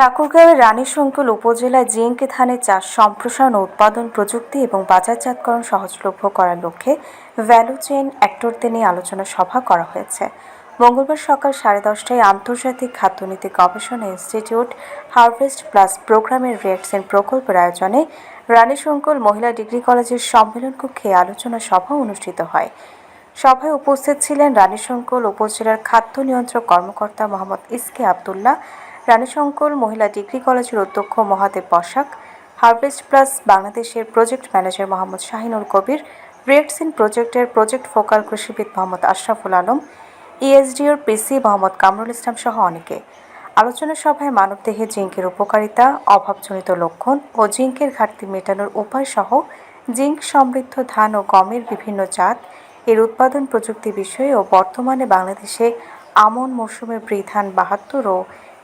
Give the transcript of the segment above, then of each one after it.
ঠাকুরগাঁওয়ের রানীশঙ্কল উপজেলায় জিঙ্ক ধানের চাষ, সম্প্রসারণ উৎপাদন প্রযুক্তি এবং বাজারজাতকরণ সহজলভ্য করার লক্ষ্যে ভ্যালু চেইন অ্যাক্টরদের নিয়ে আলোচনা সভা করা হয়েছে। মঙ্গলবার সকাল সাড়ে দশটায় আন্তর্জাতিক খাদ্যনীতি গবেষণা ইনস্টিটিউট হারভেস্ট প্লাস প্রোগ্রামের রিয়াকশন প্রকল্পের আয়োজনে রানীশঙ্কল মহিলা ডিগ্রি কলেজের সম্মেলন কক্ষে আলোচনা সভা অনুষ্ঠিত হয়। সভায় উপস্থিত ছিলেন রানীশঙ্কল উপজেলার খাদ্য নিয়ন্ত্রক কর্মকর্তা মোহাম্মদ ইসকে আবদুল্লাহ রানীশঙ্কল মহিলা ডিগ্রি কলেজের অধ্যক্ষ মহাদেব বসাক, হারভেস্ট প্লাস বাংলাদেশের প্রজেক্ট ম্যানেজার মোহাম্মদ শাহিনুল কবির রিয়েটসিন প্রজেক্টের প্রজেক্ট ফোকাল কৃষিবিদ মোহাম্মদ আশরাফুল আলম, ইএসডিওর পিসি মোহাম্মদ কামরুল ইসলাম সহ অনেকে। আলোচনা সভায় মানবদেহে জিঙ্কের উপকারিতা, অভাবজনিত লক্ষণ ও জিঙ্কের ঘাটতি মেটানোর উপায় সহ জিঙ্ক সমৃদ্ধ ধান ও গমের বিভিন্ন জাত, এর উৎপাদন প্রযুক্তি বিষয়ে ও বর্তমানে বাংলাদেশে আমন মৌসুমে বৃধান বাহাত্তর ও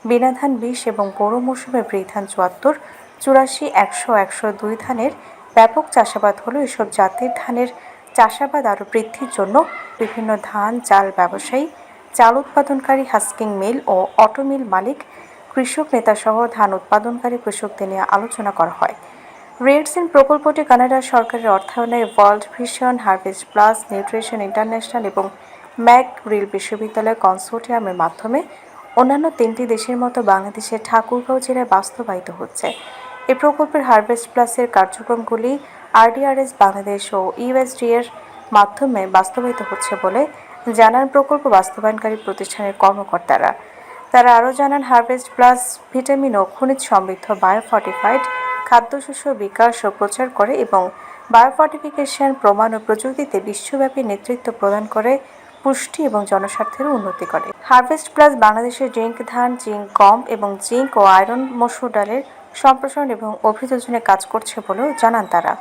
বিনাধান বিশ এবং বোরো মৌসুমে বৃধান চুয়াত্তর, চুরাশি, একশো একশো দুই ধানের ব্যাপক চাষাবাদ হলো এসব জাতের ধানের চাষাবাদ আরও বৃদ্ধির জন্য বিভিন্ন ধান, চাল ব্যবসায়ী, চাল উৎপাদনকারী, হাস্কিং মিল ও অটো মিল মালিক, কৃষক নেতাসহ ধান উৎপাদনকারী কৃষকদের নিয়ে আলোচনা করা হয়। রেডসিন প্রকল্পটি কানাডা সরকারের অর্থায়নে World Vision harvest plus nutrition international এবং ম্যাক রিল বিশ্ববিদ্যালয় কনসোর্টিয়ামের মাধ্যমে অন্যান্য তিনটি দেশের মতো বাংলাদেশের ঠাকুরগাঁও জেলায় বাস্তবায়িত হচ্ছে। এই প্রকল্পের হারভেস্ট প্লাসের কার্যক্রমগুলি আরডিআরএস বাংলাদেশ ও ইউএসডি এর মাধ্যমে বাস্তবায়িত হচ্ছে বলে জানান প্রকল্প বাস্তবায়নকারী প্রতিষ্ঠানের কর্মকর্তারা। তারা আরও জানান হারভেস্ট প্লাস ভিটামিন ও খনিজ সমৃদ্ধ বায়োফর্টিফাইড খাদ্যশস্য বিকাশ ও প্রচার করে এবং বায়োফর্টিফিকেশন প্রমাণ ও প্রযুক্তিতে বিশ্বব্যাপী নেতৃত্ব প্রদান করে পুষ্টি এবং জনস্বার্থের উন্নতি করে। হারভেস্ট প্লাস বাংলাদেশের জিঙ্ক ধান, জিঙ্ক, গম এবং জিঙ্ক ও আয়রন মসুর ডালের সম্প্রসারণ এবং অভিযোজনে কাজ করছে বলেও জানান তারা।